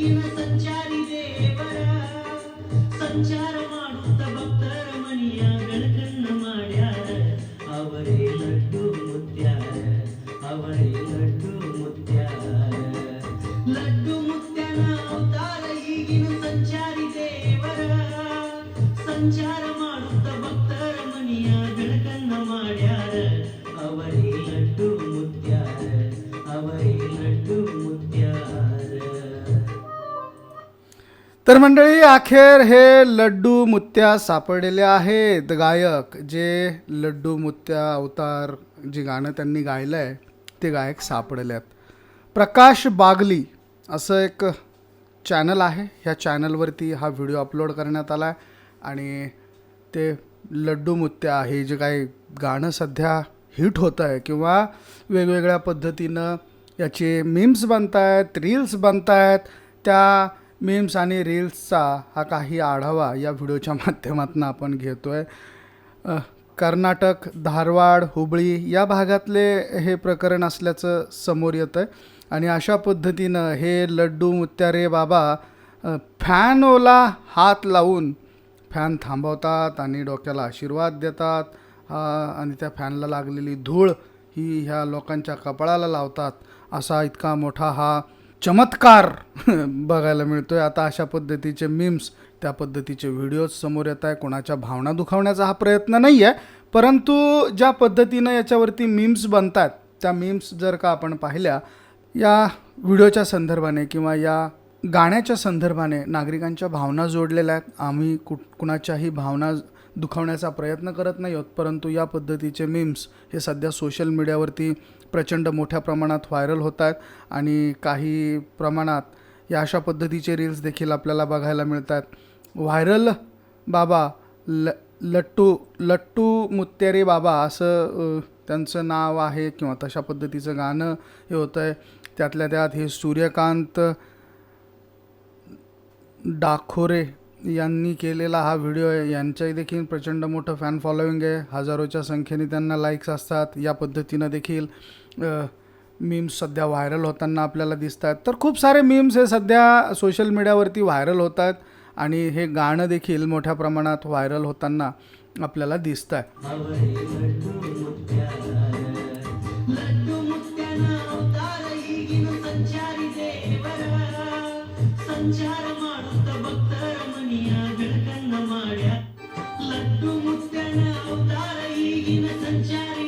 ಮೆಟ್ಟಿಲಿನ ಸಂಚಾರಿ ದೇವರ, ಸಂಚಾರ ಮಾಡುತ್ತ ಭಕ್ತರ ಮನೆಯ ಬೆಳಕನ್ನು ಮಾಡ್ಯಾರ. ಅವರೇ ಲಡ್ಡು ಮುತ್ಯಾರ, ಅವರೇ ಲಡ್ಡು ಮುತ್ಯಾರ. ಲಡ್ಡು ಮುತ್ಯನ ಅವತಾರ, ಈಗಿನ ಸಂಚಾರಿ ದೇವರ, ಸಂಚಾರ तर मंडळी अखेर हे लड्डू मुत्या सापडलेले आहेत. गायक जे लड्डू मुत्या अवतार जे गाणं त्यांनी गायलं आहे ते गायक सापडले आहेत प्रकाश बागली असं एक चॅनल आहे. ह्या चॅनलवरती हा व्हिडिओ अपलोड करण्यात आला आहे आणि ते लड्डू मुत्या हे जे काही गाणं सध्या हिट होतं आहे किंवा वेगवेगळ्या पद्धतीनं याचे मीम्स बनत आहेत रील्स बनत आहेत त्या मीम्स आणि रील्सचा हा काही आढावा या व्हिडिओच्या माध्यमातून आपण घेतो आहे कर्नाटक धारवाड हुबळी या भागातले हे प्रकरण असल्याचं समोर येतं आहे आणि अशा पद्धतीनं हे लड्डू मुत्यारे बाबा फॅनोला हात लावून फॅन थांबवतात आणि डोक्याला आशीर्वाद देतात. आणि त्या फॅनला लागलेली धूळ ही ह्या लोकांच्या कपाळाला लावतात. असा इतका मोठा हा चमत्कार बघायला मिळतोय. आता अशा पद्धतीचे मीम्स त्या पद्धतीचे व्हिडिओज समोर येत आहे कोणाच्या भावना दुखावण्याचा हा प्रयत्न नाही आहे परंतु ज्या पद्धतीनं याच्यावरती मीम्स बनतात त्या मीम्स जर का आपण पाहिल्या या व्हिडिओच्या संदर्भाने किंवा या गाण्याच्या संदर्भाने नागरिकांच्या भावना जोडलेल्या आहेत. आम्ही कुठ कुणाच्याही भावना दुखावण्याचा प्रयत्न करत नाही आहोत. परंतु या पद्धतीचे मीम्स हे सध्या सोशल मीडियावरती प्रचंड मोठ्या प्रमाणात व्हायरल होत आहेत आणि काही प्रमाणात या अशा पद्धतीचे रील्स देखील आपल्याला बघायला मिळत आहेत व्हायरल बाबा ल लट्टू लट्टू मुत्तेरे बाबा असं त्यांचं नाव आहे किंवा तशा पद्धतीचं गाणं हे होतं आहे त्यातल्या त्यात हे सूर्यकांत डाखोरे यांनी केलेला हा व्हिडिओ आहे. यांच्याही देखील प्रचंड मोठं फॅन फॉलोईंग आहे. हजारोच्या संख्येने त्यांना लाईक्स असतात. या पद्धतीनं देखील मीम्स सध्या व्हायरल होताना आपल्याला दिसत आहेत तर खूप सारे मीम्स हे सध्या सोशल मीडियावरती व्हायरल होत आहेत आणि हे गाणं देखील मोठ्या प्रमाणात व्हायरल होताना आपल्याला दिसत आहे ಅವರೇ ಲಡ್ಡು ಮುತ್ಯಾರ ಲಡ್ಡು ಮುತ್ಯನ ಅವತಾರ ಈಗಿನ ಸಂಚಾರಿ